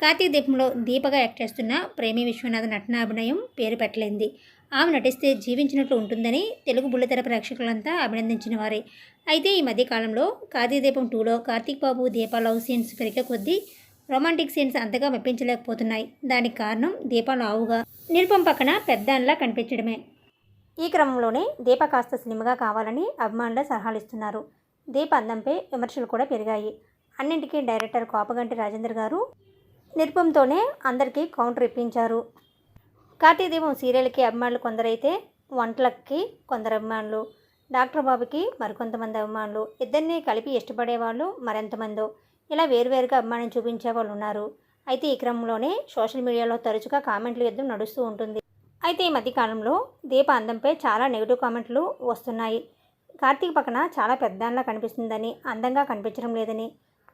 కార్తీక దీపంలో దీపగా యాక్ట్ చేస్తున్న ప్రేమి విశ్వనాథ్ నటన అభినయం పేరు పెట్టలేంది. ఆమె నటిస్తే జీవించినట్లు ఉంటుందని తెలుగు బుల్లితెర ప్రేక్షకులంతా అభినందించిన వారే. అయితే ఈ మధ్యకాలంలో కార్తీక దీపం టూలో కార్తీక్ బాబు దీప లవ్ సీన్స్ పెరిగే కొద్దీ రొమాంటిక్ సీన్స్ అంతగా మెప్పించలేకపోతున్నాయి. దానికి కారణం దీపా లావుగా నిరుపం పక్కన పెద్దాన్లా కనిపించడమే. ఈ క్రమంలోనే దీప కాస్త సినిమాగా కావాలని అభిమానులు సలహాలిస్తున్నారు. దీప అందంపై విమర్శలు కూడా పెరిగాయి. అన్నింటికీ డైరెక్టర్ కోపగంటి రాజేందర్ గారు నిరుపంతోనే అందరికీ కౌంటర్ ఇప్పించారు. కార్తీక దీపం సీరియల్కి అభిమానులు కొందరైతే వంటలకి కొందరు అభిమానులు డాక్టర్ బాబుకి మరికొంతమంది అభిమానులు ఇద్దరిని కలిపి ఇష్టపడే వాళ్ళు మరెంతమందో ఇలా వేరువేరుగా అభిమానం చూపించే వాళ్ళు ఉన్నారు. అయితే ఈ క్రమంలోనే సోషల్ మీడియాలో తరచుగా కామెంట్లు యుద్ధం నడుస్తూ ఉంటుంది. అయితే ఈ మధ్యకాలంలో దీప అందంపై చాలా నెగిటివ్ కామెంట్లు వస్తున్నాయి. కార్తీక్ పక్కన చాలా పెద్దాన్లా కనిపిస్తుందని అందంగా కనిపించడం లేదని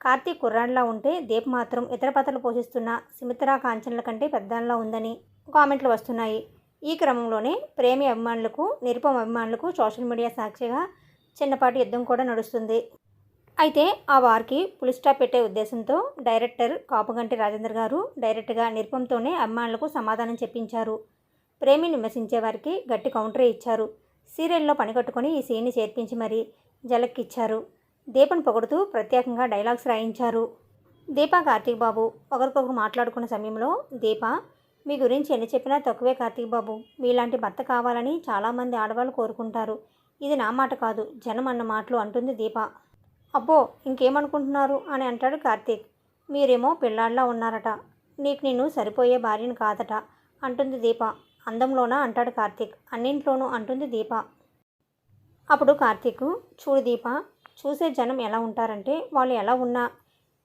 కార్తీక్ కుర్రాడిలా ఉంటే దీప్ మాత్రం ఇతర పాత్రలు పోషిస్తున్న సుమిత్రా కాంచన్ల కంటే పెద్దలా ఉందని కామెంట్లు వస్తున్నాయి. ఈ క్రమంలోనే ప్రేమి అభిమానులకు నిరుపం అభిమానులకు సోషల్ మీడియా సాక్షిగా చిన్నపాటి యుద్ధం కూడా నడుస్తుంది. అయితే ఆ వారికి పులి స్టాప్ పెట్టే ఉద్దేశంతో డైరెక్టర్ కాపుగంటి రాజేందర్ గారు డైరెక్ట్గా నిరుపంతోనే అభిమానులకు సమాధానం చెప్పించారు. ప్రేమిని విమర్శించే వారికి గట్టి కౌంటరే ఇచ్చారు. సీరియల్లో పనికట్టుకొని ఈ సీన్ని చేర్పించి మరీ జలక్కిచ్చారు. దీపను పొగుడుతూ ప్రత్యేకంగా డైలాగ్స్ రాయించారు. దీప కార్తీక్ బాబు ఒకరికొకరు మాట్లాడుకున్న సమయంలో దీప మీ గురించి ఎన్ని చెప్పినా తక్కువే కార్తీక్ బాబు. మీలాంటి భర్త కావాలని చాలామంది ఆడవాళ్ళు కోరుకుంటారు. ఇది నా మాట కాదు జనం అన్న మాటలు అంటుంది దీప. అబ్బో ఇంకేమనుకుంటున్నారు? అని అంటాడు కార్తీక్. మీరేమో పిల్లాడిలా ఉన్నారట. నీకు నేను సరిపోయే భార్యను కాదట అంటుంది దీప. అందంలోనా? అంటాడు కార్తీక్. అన్నింట్లోనూ అంటుంది దీప. అప్పుడు కార్తీక్ చూడు దీప చూసే జనం ఎలా ఉంటారంటే వాళ్ళు ఎలా ఉన్నా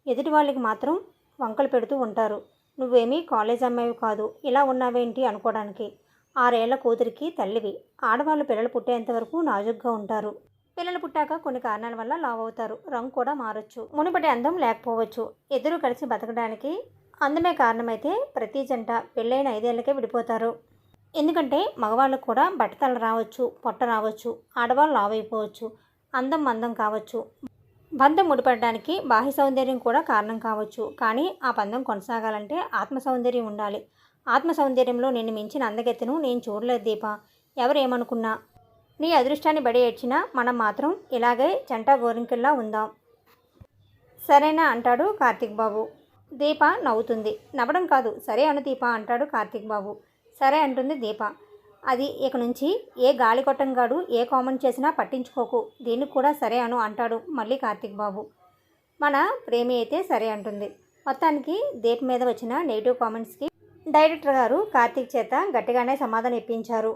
ఎదుటి వాళ్ళకి మాత్రం వంకలు పెడుతూ ఉంటారు. నువ్వేమీ కాలేజ్ అమ్మాయి కాదు ఇలా ఉన్నావేంటి? అనుకోవడానికి. ఆరేళ్ళ కూతురికి తల్లివి. ఆడవాళ్ళు పిల్లలు పుట్టేంత వరకు నాజుగ్గా ఉంటారు. పిల్లలు పుట్టాక కొన్ని కారణాల వల్ల లావ్ అవుతారు. రంగు కూడా మారొచ్చు. మునుపటి అందం లేకపోవచ్చు. ఇద్దరు కలిసి బతకడానికి అందమే కారణమైతే ప్రతి జంట పెళ్ళైన ఐదేళ్ళకే విడిపోతారు. ఎందుకంటే మగవాళ్ళకు కూడా బట్టతలు రావచ్చు పొట్ట రావచ్చు. ఆడవాళ్ళు లావ్ అయిపోవచ్చు. అందం మందం కావచ్చు. బంధం ముడిపడడానికి బాహ్య సౌందర్యం కూడా కారణం కావచ్చు. కానీ ఆ బంధం కొనసాగాలంటే ఆత్మ సౌందర్యం ఉండాలి. ఆత్మ సౌందర్యంలో నేను మించిన అందగెత్తను నేను చూడలేదు దీప. ఎవరేమనుకున్నా? నీ అదృష్టాన్ని బడి ఏడ్చినా మనం మాత్రం ఇలాగే జంట గోరింకల్లా ఉందాం. సరేనా అంటాడు కార్తీక్ బాబు. దీప నవ్వుతుంది. నవ్వడం కాదు సరే అను దీప అంటాడు కార్తీక్ బాబు. సరే అంటుంది దీప. అది ఇక నుంచి ఏ గాలి కొట్టంగాడు ఏ కామెంట్ చేసినా పట్టించుకోకు. దీనికి కూడా సరే అను అంటాడు మళ్ళీ కార్తీక్ బాబు. మన ప్రేమి అయితే సరే అంటుంది. మొత్తానికి దీప్ మీద వచ్చిన నెగిటివ్ కామెంట్స్కి డైరెక్టర్ గారు కార్తీక్ చేత గట్టిగానే సమాధానం ఇప్పించారు.